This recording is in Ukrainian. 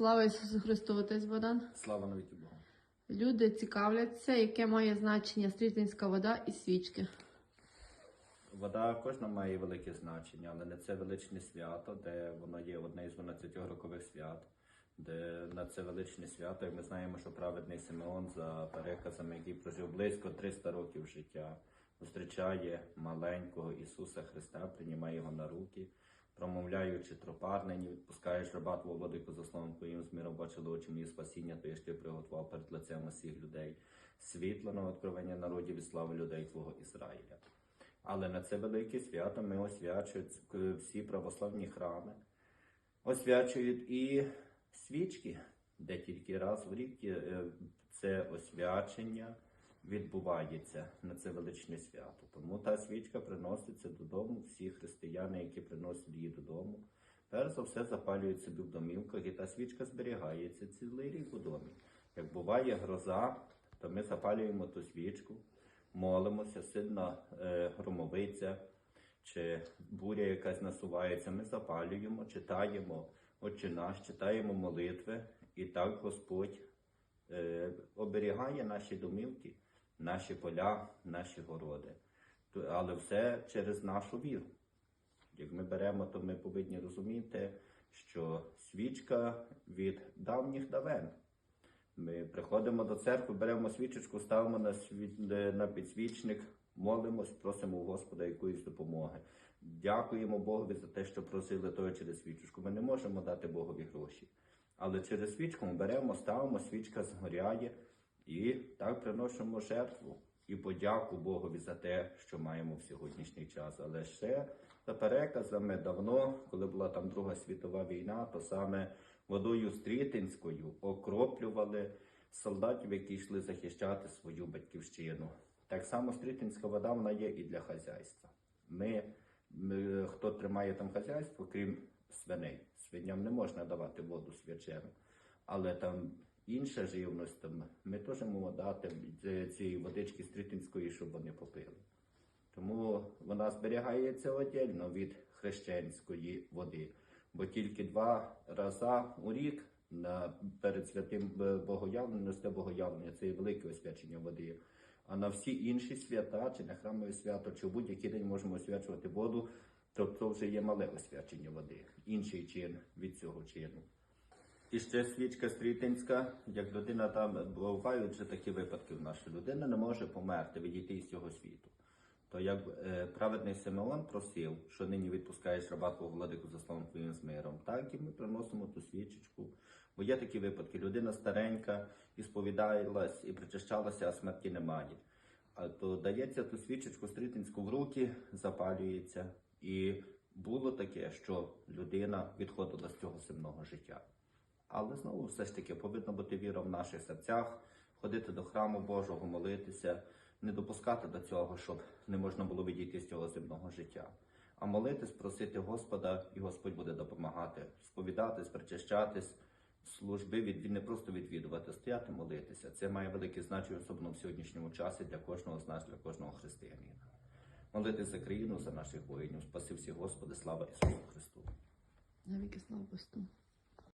Слава Ісусу Христу, отець Богдан. Слава навіки Богу. Люди цікавляться, яке має значення стрітинська вода і свічки. Вода кожна має велике значення, але не це величне свято, де воно є одне із 12 рокових свят, де на це величне свято, і ми знаємо, що праведний Симеон за переказами, який прожив близько 300 років життя, зустрічає маленького Ісуса Христа, приймає його на руки, промовляючи тропар, нині відпускаєш раба твого владику за словом твоїм з миром бачили очі мої спасіння, то ж ти приготував перед лицем усіх людей, світло на відкровення народів і слави людей Твого Ізраїля. Але на це велике свято ми освячують е, всі православні храми, освячують і свічки, де тільки раз в рік е, це освячення відбувається на це величне свято. Тому та свічка приноситься додому, всі християни, які приносять її додому. Перш за все запалюють собі в домівках, і та свічка зберігається цілий рік у домі. Як буває гроза, то ми запалюємо ту свічку, молимося, сильна е, громовиця чи буря якась насувається, ми запалюємо, читаємо Отче наш, читаємо молитви, і так Господь е, оберігає наші домівки, наші поля, наші городи. Але все через нашу віру. Як ми беремо, то ми повинні розуміти, що свічка від давніх давен. Ми приходимо до церкви, беремо свічечку, ставимо на, світ, е, на підсвічник, молимось, просимо у Господа якоїсь допомоги. Дякуємо Богові за те, що просили того через свічечку. Ми не можемо дати Богові гроші. Але через свічку ми беремо, ставимо, свічка згоряє і так приносимо жертву і подяку Богові за те, що маємо в сьогоднішній час. Але ще за переказами давно, коли була там Друга світова війна, то саме водою стрітинською окроплювали солдатів, які йшли захищати свою батьківщину. Так само стрітинська вода вона є і для хазяйства. Ми, ми хто тримає там хазяйство, крім свиней. Свиням не можна давати воду свячену, але там інша живність, там ми теж можемо дати цієї водички стрітинської, щоб вони попили. Тому вона зберігається віддільно від хрещенської води, бо тільки два рази у рік на, перед святим Б- богоявленням, нести богоявлення, це є велике освячення води. А на всі інші свята, чи на храмове свято, чи будь-який день можемо освячувати воду, то це вже є мале освячення води, інший чин від цього чину. І ще свічка стрітинська, як людина там бувають вже такі випадки в нашій людина не може померти, відійти із цього світу. То як е, праведний Симеон просив, що нині відпускаєш раба твого владику за словом твоїм з миром, так і ми приносимо ту свічечку. Бо є такі випадки, людина старенька, і сповідалась, і причащалася, а смерті немає. А то дається ту свічечку стрітинську в руки, запалюється. І було таке, що людина відходила з цього земного життя. Але знову все ж таки повинна бути віра в наших серцях, ходити до храму Божого, молитися, не допускати до цього, щоб не можна було відійти з цього земного життя. А молитись, просити Господа, і Господь буде допомагати, сповідатись, причащатись, служби від не просто відвідувати, стояти, молитися. Це має велике значення, особливо в сьогоднішньому часі для кожного з нас, для кожного християнина. Молитись за країну, за наших воїнів. Спаси всіх Господи, слава Ісусу Христу! Навіки слава Христу.